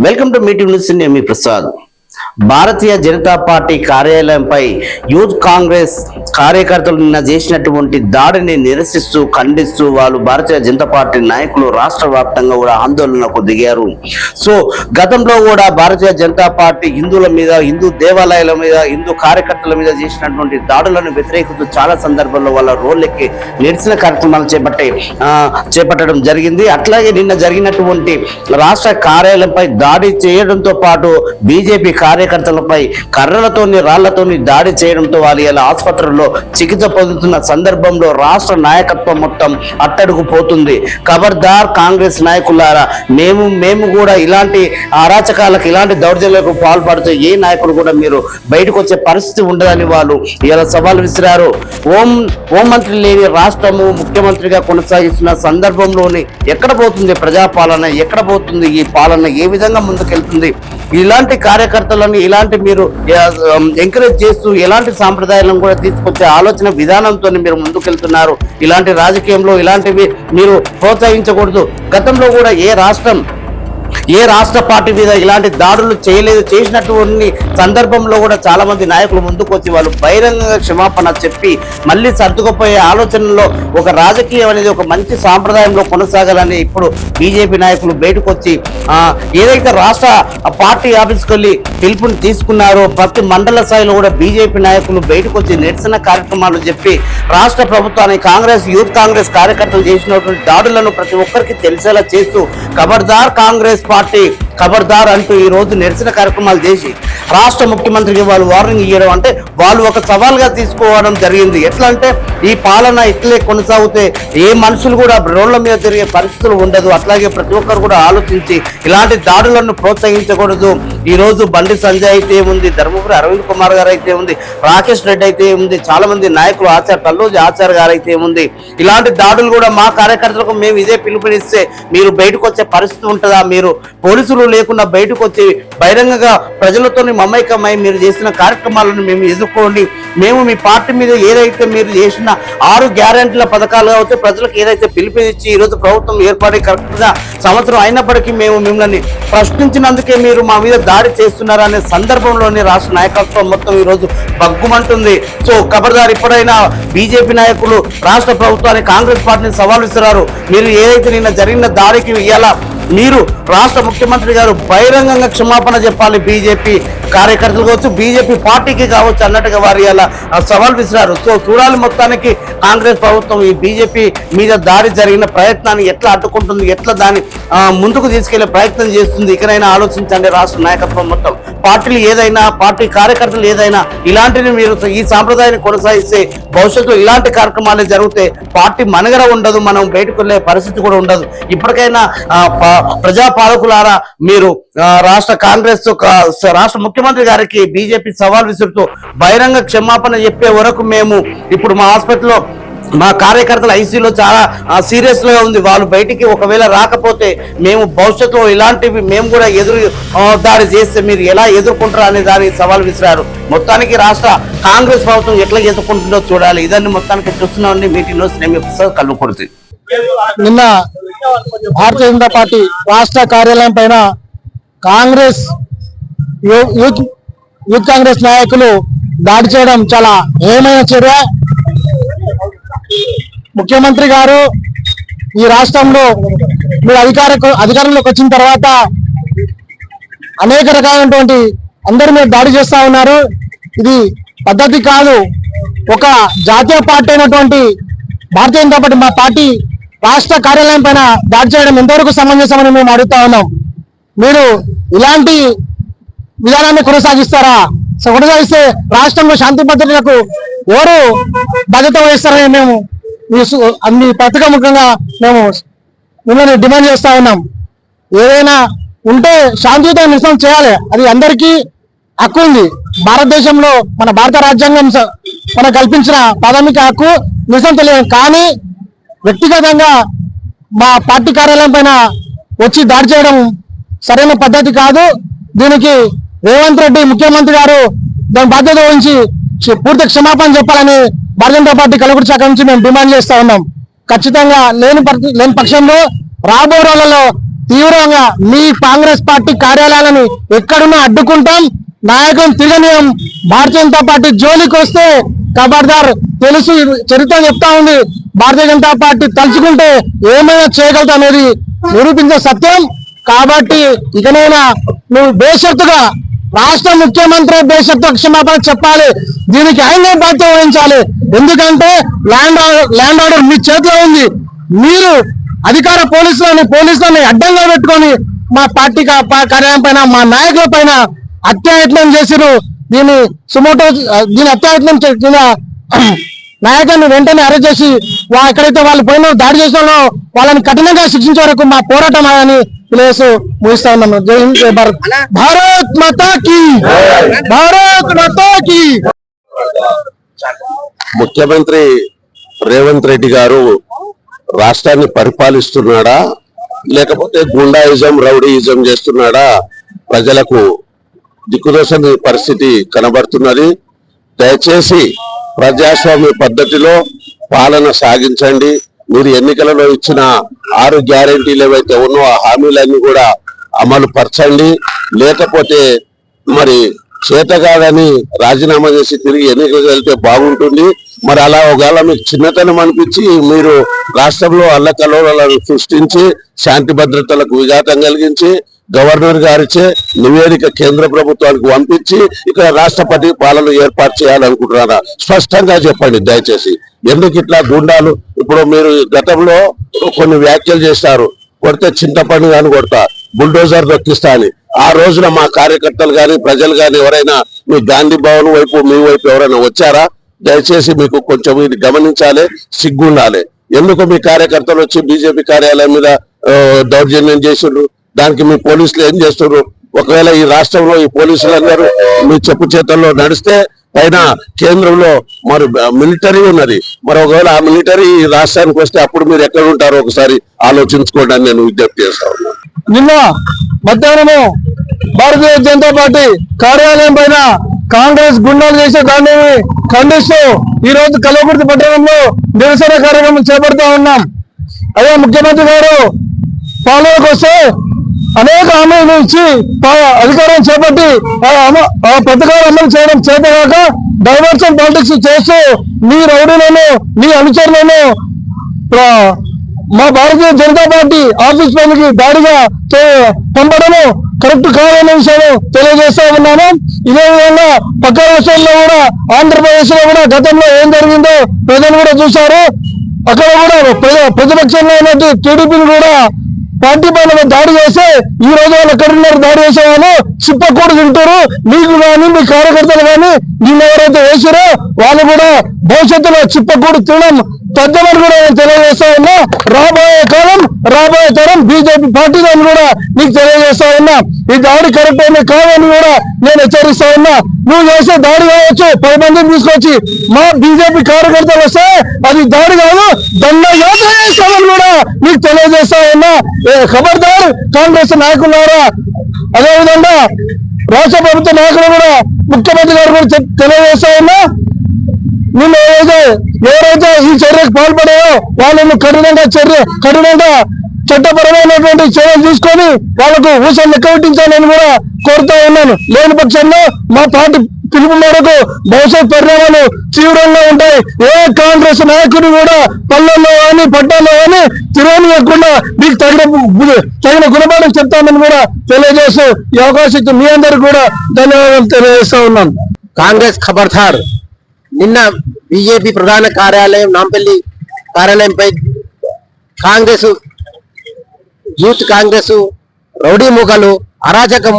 Welcome to meeting news నేను మీ Prasad Bharatiya Janata party కార్యాలయంపై యూత్ కాంగ్రెస్ కార్యకర్తలు నిన్న చేసినటువంటి దాడిని నిరసిస్తూ ఖండిస్తూ వాళ్ళు భారతీయ జనతా పార్టీ నాయకులు రాష్ట్ర వ్యాప్తంగా కూడా ఆందోళనకు దిగారు. సో గతంలో కూడా భారతీయ జనతా పార్టీ హిందువుల మీద హిందూ దేవాలయాల మీద హిందూ కార్యకర్తల మీద చేసినటువంటి దాడులను వ్యతిరేకిస్తూ చాలా సందర్భాల్లో వాళ్ళ రోల్లెక్కి నిరసన కార్యక్రమాలు చేపట్టే చేపట్టడం జరిగింది. అట్లాగే నిన్న జరిగినటువంటి రాష్ట్ర కార్యాలయంపై దాడి చేయడంతో పాటు బీజేపీ కార్యకర్తలపై కర్రలతోని రాళ్ళతోని దాడి చేయడంతో వాళ్ళు ఇలా ఆసుపత్రుల్లో చికిత్స పొందుతున్న సందర్భంలో రాష్ట్ర నాయకత్వం మొత్తం అట్టడుగు పోతుంది ఖబర్దార్ కాంగ్రెస్ నాయకులారా మేము మేము కూడా ఇలాంటి అరాచకాలకు ఇలాంటి దౌర్జన్యాలకు పాల్పడితే ఏ నాయకుడు కూడా మీరు బయటకు వచ్చే పరిస్థితి ఉండదని వాళ్ళు ఇలా సవాల్ విసిరారు. హోం హోంమంత్రి లేని రాష్ట్రము ముఖ్యమంత్రిగా కొనసాగిస్తున్న సందర్భంలోని ఎక్కడ పోతుంది ప్రజాపాలన? ఎక్కడ పోతుంది ఈ పాలన? ఏ విధంగా ముందుకెళ్తుంది? ఇలాంటి కార్యకర్తలను ఇలాంటి మీరు ఎంకరేజ్ చేస్తూ ఎలాంటి సాంప్రదాయాలను కూడా తీసుకొచ్చే ఆలోచన విధానంతో మీరు ముందుకెళ్తున్నారు. ఇలాంటి రాజకీయంలో ఇలాంటివి మీరు ప్రోత్సహించకూడదు. గతంలో కూడా ఏ రాష్ట్రం ఏ రాష్ట్ర పార్టీ మీద ఇలాంటి దాడులు చేయలేదు చేసినటువంటి సందర్భంలో కూడా చాలా మంది నాయకులు ముందుకు వచ్చి వాళ్ళు బహిరంగ క్షమాపణ చెప్పి మళ్ళీ సర్దుకుపోయే ఆలోచనలో ఒక రాజకీయం అనేది ఒక మంచి సాంప్రదాయంలో కొనసాగాలని ఇప్పుడు బీజేపీ నాయకులు బయటకు వచ్చి ఏదైతే రాష్ట్ర పార్టీ ఆఫీస్కి వెళ్ళి పిలుపుని తీసుకున్నారో ప్రతి మండల స్థాయిలో కూడా బీజేపీ నాయకులు బయటకు వచ్చి నిరసన కార్యక్రమాలు చెప్పి రాష్ట్ర ప్రభుత్వాన్ని కాంగ్రెస్ యూత్ కాంగ్రెస్ కార్యకర్తలు చేసినటువంటి దాడులను ప్రతి ఒక్కరికి తెలిసేలా చేస్తూ ఖబర్దార్ కాంగ్రెస్ పార్టీ ఖబర్దార్ అంటూ ఈ రోజు నిరసన కార్యక్రమాలు చేసి రాష్ట్ర ముఖ్యమంత్రికి వాళ్ళు వార్నింగ్ ఇవ్వడం అంటే వాళ్ళు ఒక సవాల్గా తీసుకోవడం జరిగింది. ఎట్లా అంటే ఈ పాలన ఇట్లే కొనసాగితే ఏ మనుషులు కూడా రోడ్ల మీద తిరిగే పరిస్థితులు ఉండదు. అట్లాగే ప్రతి ఒక్కరు కూడా ఆలోచించి ఇలాంటి దాడులను ప్రోత్సహించకూడదు. ఈరోజు బండి సంజయ్ అయితే ఉంది ధర్మపురి అరవింద్ కుమార్ గారు అయితే ఉంది రాకేష్ రెడ్డి అయితే ఉంది చాలా మంది నాయకులు ఆచార్ కల్లోజి ఆచార్ గారు అయితే ఉంది. ఇలాంటి దాడులు కూడా మా కార్యకర్తలకు మేము ఇదే పిలుపునిస్తే మీరు బయటకు వచ్చే పరిస్థితి ఉంటుందా? మీరు పోలీసులు లేకుండా బయటకు వచ్చి బహిరంగంగా ప్రజలతోని మమైకమై మీరు చేసిన కార్యక్రమాలను మేము ఎదుర్కోండి. మేము మీ పార్టీ మీద ఏదైతే మీరు చేసిన ఆరు గ్యారెంటీల పథకాలు కావచ్చు ప్రజలకు ఏదైతే పిలుపునిచ్చి ఈరోజు ప్రభుత్వం ఏర్పడి కరెక్ట్గా సంవత్సరం అయినప్పటికీ మేము మిమ్మల్ని ప్రశ్నించినందుకే మీరు మా మీద దాడి చేస్తున్నారు అనే సందర్భంలోనే రాష్ట్ర నాయకత్వం మొత్తం ఈరోజు బగ్గుమంటుంది. సో ఖబర్దార్ ఇప్పుడైనా బీజేపీ నాయకులు రాష్ట్ర ప్రభుత్వాన్ని కాంగ్రెస్ పార్టీని సవాల్ ఇస్తున్నారు మీరు ఏదైతే నిన్న జరిగిన దాడికి ఇవాళ మీరు రాష్ట్ర ముఖ్యమంత్రి గారు బహిరంగంగా క్షమాపణ చెప్పాలి. బీజేపీ కార్యకర్తలు కావచ్చు బీజేపీ పార్టీకి కావచ్చు అన్నట్టుగా వారు ఇలా సవాల్ విసిరారు. సో చూడాలి మొత్తానికి కాంగ్రెస్ ప్రభుత్వం ఈ బీజేపీ మీద దాడి జరిగిన ప్రయత్నాన్ని ఎట్లా అడ్డుకుంటుంది ఎట్లా దాన్ని ముందుకు తీసుకెళ్ళే ప్రయత్నం చేస్తుంది ఇకనైనా ఆలోచించండి రాష్ట్ర నాయకత్వం మొత్తం. పార్టీలు ఏదైనా పార్టీ కార్యకర్తలు ఏదైనా ఇలాంటివి మీరు ఈ సాంప్రదాయాన్ని కొనసాగిస్తే భవిష్యత్తులో ఇలాంటి కార్యక్రమాలు జరిగితే పార్టీ మనగర ఉండదు మనం బయటకు వెళ్ళే పరిస్థితి కూడా ఉండదు. ఇప్పటికైనా ప్రజాపాలకులారా మీరు రాష్ట్ర కాంగ్రెస్ రాష్ట్ర ముఖ్యమంత్రి గారికి బీజేపీ సవాల్ విసురుతూ బహిరంగ క్షమాపణ చెప్పే వరకు మేము ఇప్పుడు మా హాస్పిటల్లో మా కార్యకర్తలు ఐసీలో చాలా సీరియస్గా ఉంది. వాళ్ళు బయటికి ఒకవేళ రాకపోతే మేము భవిష్యత్తులో ఇలాంటివి మేము కూడా ఎదురు దాడి చేస్తే మీరు ఎలా ఎదుర్కొంటారు అనే దానికి సవాల్ విసిరారు. మొత్తానికి రాష్ట్ర కాంగ్రెస్ ప్రభుత్వం ఎట్లా ఎదుర్కొంటుందో చూడాలి. ఇదాన్ని మొత్తానికి చూస్తున్నామండి. మీటింగ్లో శ్రేమి ప్రసాద్ కళ్ళు కొడుతుంది నిన్న భారతీయ జనతా పార్టీ రాష్ట్ర కార్యాలయం పైన కాంగ్రెస్ యూ- యూత్ యూత్ కాంగ్రెస్ నాయకులు దాడి చేయడం చాలా హేమైన చర్య. ముఖ్యమంత్రి గారు ఈ రాష్ట్రంలో మీరు అధికార అధికారంలోకి వచ్చిన తర్వాత అనేక రకాలైనటువంటి అందరి మీద దాడి చేస్తా ఉన్నారు. ఇది పద్ధతి కాదు. ఒక జాతీయ పార్టీ అయినటువంటి భారతీయ జనతా పార్టీ మా పార్టీ రాష్ట్ర కార్యాలయం పైన దాడి చేయడం ఎంతవరకు సమంజసమని మేము అడుగుతా ఉన్నాం. మీరు ఇలాంటి విధానాన్ని కొనసాగిస్తారా? సో కొనసాగిస్తే రాష్ట్రంలో శాంతి భద్రతలకు ఎవరు బాధ్యత వహిస్తారని మేము మీ సు- అన్ని పత్రికాముఖంగా మేము మిమ్మల్ని డిమాండ్ చేస్తా ఉన్నాం. ఏదైనా ఉంటే శాంతియుత నిరసన చేయాలి. అది అందరికీ హక్కు ఉంది. భారతదేశంలో మన భారత రాజ్యాంగం స- మనకు కల్పించిన ప్రాథమిక హక్కు నిరసన తెలియదు. కానీ వ్యక్తిగతంగా మా పార్టీ కార్యాలయం పైన వచ్చి దాడి చేయడం సరైన పద్ధతి కాదు. దీనికి రేవంత్ రెడ్డి ముఖ్యమంత్రి గారు దాని బాధ్యత వహించి క్ష- పూర్తి క్షమాపణ చెప్పాలని భారతీయ జనతా పార్టీ కలగుడు శాఖ నుంచి మేము డిమాండ్ చేస్తా ఉన్నాం. ఖచ్చితంగా లేని లేని పక్షంలో రాబో రోజులలో తీవ్రంగా మీ కాంగ్రెస్ పార్టీ కార్యాలయాలను ఎక్కడున్నా అడ్డుకుంటాం. నాయకులను తిరగనీయం భారతీయ జనతా పార్టీ జోలికి వస్తే ఖబర్దార్ తెలుసు చరిత్ర చెప్తా ఉంది. భారతీయ జనతా పార్టీ తలుచుకుంటే ఏమైనా చేయగలదు అనేది నిరూపించే సత్యం. కాబట్టి ఇకనైనా నువ్వు బేషరతుగా రాష్ట్ర ముఖ్యమంత్రి బేషరతు క్షమాపణ చెప్పాలి. దీనికి ఆయనే బాధ్యత వహించాలి. ఎందుకంటే ల్యాండ్ ల్యాండ్ ఆర్డర్ మీ చేతిలో ఉంది. మీరు అధికార పోలీసులని పోలీసులని అడ్డంగా పెట్టుకొని మా పార్టీ కార్యాలయం పైన మా నాయకుల పైన అత్యాయత్నం చేసిరు దీన్ని సుమోటో దీని అత్యాయత్నం చే- కింద నాయకులను వెంటనే అరెస్ట్ చేసి వా ఎక్కడైతే వాళ్ళు పోయిన దాడి చేసిన వాళ్ళో వాళ్ళని కఠినంగా శిక్షించే వరకు మా పోరాటం అని ప్లేస్ ముగిస్తా ఉన్నాము. జై హింద్ జై భారత్. భారత్ మాతా కి! భారత్ మాతా కి! ముఖ్యమంత్రి రేవంత్ రెడ్డి గారు రాష్ట్రాన్ని పరిపాలిస్తున్నాడా? లేకపోతే గుండాయిజం రౌడీయిజం చేస్తున్నాడా? ప్రజలకు దిక్కుదోసని పరిస్థితి కనబడుతున్నది. దయచేసి ప్రజాస్వామ్య పద్ధతిలో పాలన సాగించండి. మీరు ఎన్నికలలో ఇచ్చిన ఆరు గ్యారెంటీలు ఏవైతే ఉన్నో ఆ హామీలన్నీ కూడా అమలు పరచండి. లేకపోతే మరి చేతగాదని రాజీనామా చేసి తిరిగి ఎన్నికలకు వెళ్తే బాగుంటుంది. మరి అలా ఒకవేళ మీకు చిన్నతనం అనిపించి మీరు రాష్ట్రంలో అల్లకలోలను సృష్టించి శాంతి భద్రతలకు విఘాతం కలిగించి గవర్నర్ గారిచే నివేదిక కేంద్ర ప్రభుత్వానికి పంపించి ఇక్కడ రాష్ట్రపతి పాలన ఏర్పాటు చేయాలనుకుంటున్నారా? స్పష్టంగా చెప్పండి దయచేసి. ఎందుకు ఇట్లా గుండాలు? ఇప్పుడు మీరు గతంలో కొన్ని వ్యాఖ్యలు చేశారు. కొడితే చింతపండు కానీ కొడతా బుల్డోజర్ దొక్కిస్తా అని. ఆ రోజున మా కార్యకర్తలు కానీ ప్రజలు కానీ ఎవరైనా మీ గాంధీ భవన్ వైపు మీ వైపు ఎవరైనా వచ్చారా? దయచేసి మీకు కొంచెం ఇది గమనించాలి సిగ్గుండాలి. ఎందుకు మీ కార్యకర్తలు వచ్చి బీజేపీ కార్యాలయం మీద దౌర్జన్యం చేసిండ్రు? దానికి మీ పోలీసులు ఏం చేస్తున్నారు? ఒకవేళ ఈ రాష్ట్రంలో ఈ పోలీసులు అందరూ మీ చెప్పు చేతల్లో నడిస్తే పైన కేంద్రంలో మరి మిలిటరీ ఉన్నది. మరి ఒకవేళ ఆ మిలిటరీ ఈ రాష్ట్రానికి వస్తే అప్పుడు మీరు ఎక్కడ ఉంటారో ఒకసారి ఆలోచించుకోండి అని నేను విజ్ఞప్తి చేస్తా ఉన్నాను. నిన్న మధ్యాహ్నము భారతీయ జనతా పార్టీ కార్యాలయం పైన కాంగ్రెస్ గుండాలు చేసే దాన్ని ఖండిస్తూ ఈ రోజు కలవకుర్తి పట్టణంలో నిరసన కార్యక్రమం చేపడుతూ ఉన్నాం. అదే ముఖ్యమంత్రి గారు పాలనకు వస్తే అనేక హామీలు ఇచ్చి అధికారం చేపట్టి ఆ ఆ పథకాలు అమలు చేయడం చేతగాక డైవర్షన్ పాలిటిక్స్ చేస్తూ మీ రౌడీలను మీ అనుచరులను మా భారతీయ జనతా పార్టీ ఆఫీస్ పైకి దాడిగా పంపడము కరెక్ట్ కాదనే విషయాన్ని తెలియజేస్తా ఉన్నాను. ఇదే విధంగా పక్క రాష్ట్రాల్లో కూడా ఆంధ్రప్రదేశ్లో కూడా గతంలో ఏం జరిగిందో ప్రజలు కూడా చూశారు. అక్కడ కూడా ప్రజ- ప్రతిపక్షంలో ఉన్నట్టు టీడీపీని కూడా పార్టీ పైన దాడి చేస్తే ఈ రోజు వాళ్ళు ఎక్కడున్నారు దాడి చేసే వాళ్ళు చిప్పకూడు తింటారు. మీకు కానీ మీ కార్యకర్తలు కానీ నిన్న ఎవరైతే వేసారో వాళ్ళు కూడా భవిష్యత్తులో చిప్పకూడు తినడం తగ్గమని కూడా నేను తెలియజేస్తా ఉన్నా. రాబోయే కాలం రాబోయే తరం బీజేపీ పార్టీలను కూడా నీకు తెలియజేస్తా ఉన్నా. ఈ దాడి కరెక్ట్ అయినా కాదని కూడా నేను హెచ్చరిస్తా ఉన్నా. నువ్వు చేసే దాడి కావచ్చు పది మందిని తీసుకొచ్చి మా బీజేపీ కార్యకర్తలు వస్తే అది దాడి కాదు దండ యాత్ర చేస్తామని కూడా నీకు తెలియజేస్తా ఉన్నా. ఏ ఖబర్దార్ కాంగ్రెస్ నాయకులారా? అదేవిధంగా రాష్ట్ర ప్రభుత్వ నాయకులు కూడా ముఖ్యమంత్రి గారు కూడా చెప్- తెలియజేస్తా ఉన్నా. నిన్న ఏదైతే ఎవరైతే ఈ చర్యకు పాల్పడారో వాళ్ళను కఠినంగా చర్య కఠినంగా చట్టపరమైనటువంటి చర్యలు తీసుకొని వాళ్ళకు ఊసలు లెక్కబెట్టించాలని కూడా కోరుతా ఉన్నాను. లేని పక్షంలో మా పార్టీ పిలుపు మేరకు భవిష్యత్ పరిణామాలు తీవ్రంగా ఉంటాయి. ఏ కాంగ్రెస్ నాయకుడు కూడా పల్లెల్లో కానీ పట్టణంలో కానీ తిరగనియకుండా మీకు తగిన తగిన గుణపాఠం చెప్తామని కూడా తెలియజేస్తూ ఈ అవకాశం మీ అందరికీ కూడా ధన్యవాదాలు తెలియజేస్తా ఉన్నాను. కాంగ్రెస్ ఖబర్దార్ నిన్న బీజేపీ ప్రధాన కార్యాలయం నాంపల్లి కార్యాలయంపై కాంగ్రెస్ యూత్ కాంగ్రెస్ రౌడీ ముఖాలు అరాచకం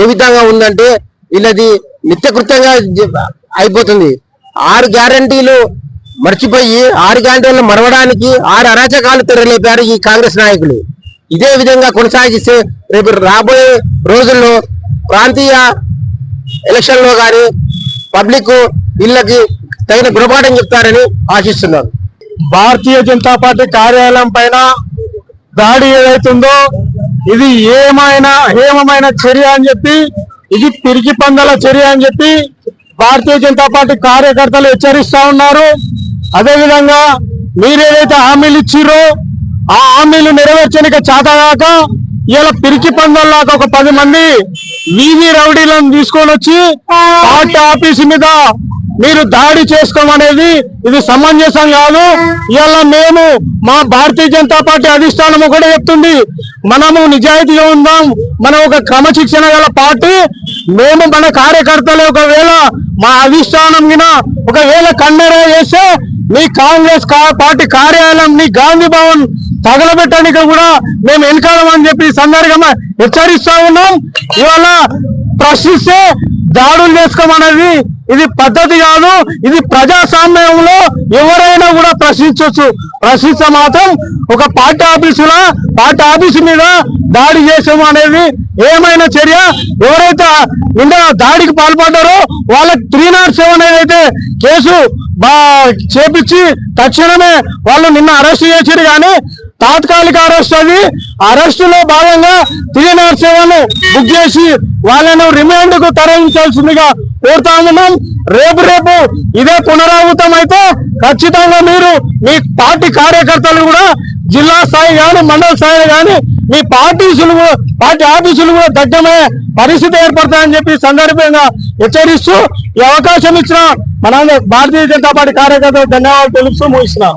ఏ విధంగా ఉందంటే వీళ్ళది నిత్యకృత్యంగా అయిపోతుంది. ఆరు గ్యారంటీలు మర్చిపోయి ఆరు గ్యారంటీలను మరవడానికి ఆరు అరాచకాలు తెరలేపారు ఈ కాంగ్రెస్ నాయకులు. ఇదే విధంగా కొనసాగిస్తే రేపు రాబోయే రోజుల్లో ప్రాంతీయ ఎలక్షన్లో గాని పబ్లిక్ వీళ్ళకి తగిన గుణపాఠం చెప్తారని ఆశిస్తున్నాను. భారతీయ జనతా పార్టీ కార్యాలయం పైన దాడి ఏదైతుందో ఇది ఏమైనా హేమమైన చర్య అని చెప్పి ఇది పిరికి పందల చర్య అని చెప్పి భారతీయ జనతా పార్టీ కార్యకర్తలు హెచ్చరిస్తా ఉన్నారు. అదేవిధంగా మీరేదైతే హామీలు ఇచ్చిర్రో ఆ హామీలు నెరవేర్చడానికి చేతగాక ఇలా పిరికి పందల్లాగా ఒక పది మంది వీధి రౌడీలను తీసుకొని వచ్చి పార్టీ ఆఫీస్ మీద మీరు దాడి చేసుకోవడం అనేది ఇది సమంజసం కాదు. ఇలా మేము మా భారతీయ జనతా పార్టీ అధిష్టానం కూడా చెప్తుంది. మనము నిజాయితీగా ఉందాం. మనం ఒక క్రమశిక్షణ గల పార్టీ. మేము మన కార్యకర్తలు ఒకవేళ మా అధిష్టానం గిన ఒకవేళ కన్నెర చేస్తే మీ కాంగ్రెస్ పార్టీ కార్యాలయం నీ గాంధీ భవన్ తగలబెట్టడానికి కూడా మేము వెనకాలమని చెప్పి సందర్భంగా హెచ్చరిస్తా ఉన్నాం. ఇవాళ ప్రశ్నిస్తే దాడులు చేసుకోమనేది ఇది పద్ధతి కాదు ఇది ప్రజాస్వామ్యంలో ఎవరైనా కూడా ప్రశ్నించవచ్చు. ప్రశ్నిస్తే మాత్రం ఒక పార్టీ ఆఫీసుల పార్టీ ఆఫీసు మీద దాడి చేసాము అనేది ఏమైనా చర్య? ఎవరైతే నిన్న దాడికి పాల్పడ్డారో వాళ్ళకి త్రీ నాట్ సెవెన్ ఏదైతే కేసు చేపించి తక్షణమే వాళ్ళు నిన్న అరెస్ట్ చేశారు కానీ తాత్కాలిక అరెస్ట్ అది. అరెస్ట్లో భాగంగా త్రీ నాట్ సెవెన్ బుక్ చేసి వాళ్ళను రిమాండ్కు తరలించాల్సిందిగా కోరుతా ఉన్నాం. రేపు రేపు ఇదే పునరావృతం అయితే ఖచ్చితంగా మీరు మీ పార్టీ కార్యకర్తలు కూడా జిల్లా స్థాయి కానీ మండల స్థాయి కానీ మీ పార్టీసులు పార్టీ ఆఫీసులు కూడా దగ్గమే పరిస్థితి ఏర్పడతాయని చెప్పి సందర్భంగా హెచ్చరిస్తూ ఈ అవకాశం ఇచ్చిన మన భారతీయ జనతా పార్టీ కార్యకర్తలు ధన్యవాదాలు తెలుపుతూ ముగిస్తున్నాం.